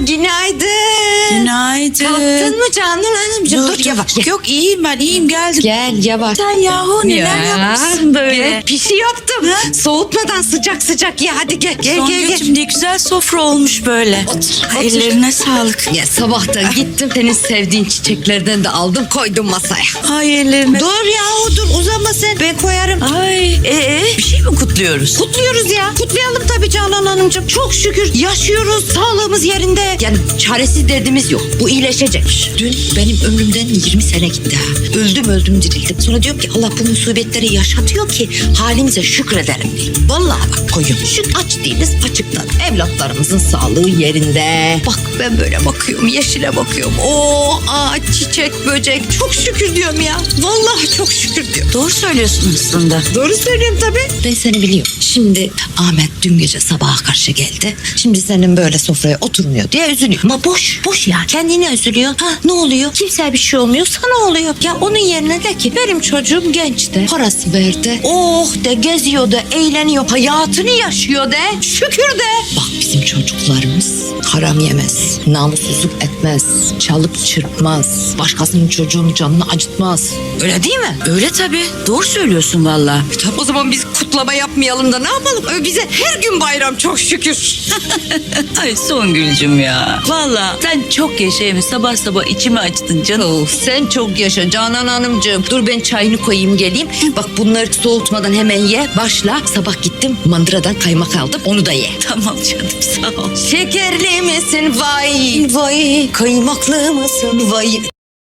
günaydın. Günaydın. Kalktın mı Canan Hanımcığım? Dur, yavaş gel. Yok iyiyim ben iyiyim geldim. Gel yavaş. Sen yahu neler Ya, yapmışsın böyle? Pişi yaptım. Ha? Soğutmadan sıcak sıcak ye hadi gel gel gel. gel. Songül'cüm ne güzel sofra olmuş böyle. Otur, otur. Ellerine sağlık. Ya sabahtan gittim senin sevdiğin çiçeklerden de aldım koydum masaya. Ay ellerine. Dur ya dur uzanma sen ben koyarım. Ay şey mi kutluyoruz? Kutluyoruz ya. Kutlayalım tabii Canan Hanımcığım. Çok şükür yaşıyoruz. Sağlığımız yerinde. Yani çaresiz derdimiz yok. Bu iyileşecek. Dün benim ömrümden 20 sene gitti ha. Öldüm öldüm dirildim. Sonra diyorum ki Allah bu musibetleri yaşatıyor ki halimize şükredelim diye. Vallahi bak koyuyorum. Şük aç değiliz açıktan. Evlatlarımızın sağlığı yerinde. Bak ben böyle bakıyorum yeşile bakıyorum. O ağaç çiçek böcek. Çok şükür diyorum ya. Vallahi çok şükür diyorum. Doğru söylüyorsun aslında. Doğru söylüyorum tabii. Ben seni biliyorum. Şimdi Ahmet dün gece sabaha karşı geldi. Şimdi senin böyle sofraya oturmuyor diye üzülüyor. Ama boş, boş ya. Kendine üzülüyor. Ha ne oluyor? Kimseye bir şey olmuyor. Sana oluyor. Ya onun yerine de ki benim çocuğum genç de. Parası verdi. Oh de geziyor da eğleniyor. Hayatını yaşıyor de. Şükür de. Bak bizim çocuklarımız haram yemez. Namussuzluk etmez. Çalıp çırpmaz. Başkasının çocuğunun canını acıtmaz. Öyle değil mi? Öyle tabii. Doğru söylüyorsun valla. Tamam o zaman biz kutlama yapmayalım da ne yapalım? Ö, Bize her gün bayram çok şükür. Ay Songül'cüm ya. Valla sen çok yaşaymış sabah sabah içimi açtın canım. Oh, sen çok yaşa Canan Hanımcığım. Dur ben çayını koyayım geleyim. Bak bunları soğutmadan hemen ye. Başla. Sabah gittim mandıradan kaymak aldım. Onu da ye. Tamam canım sağ ol. Şekerli misin vay vay kaymaklı mısın vay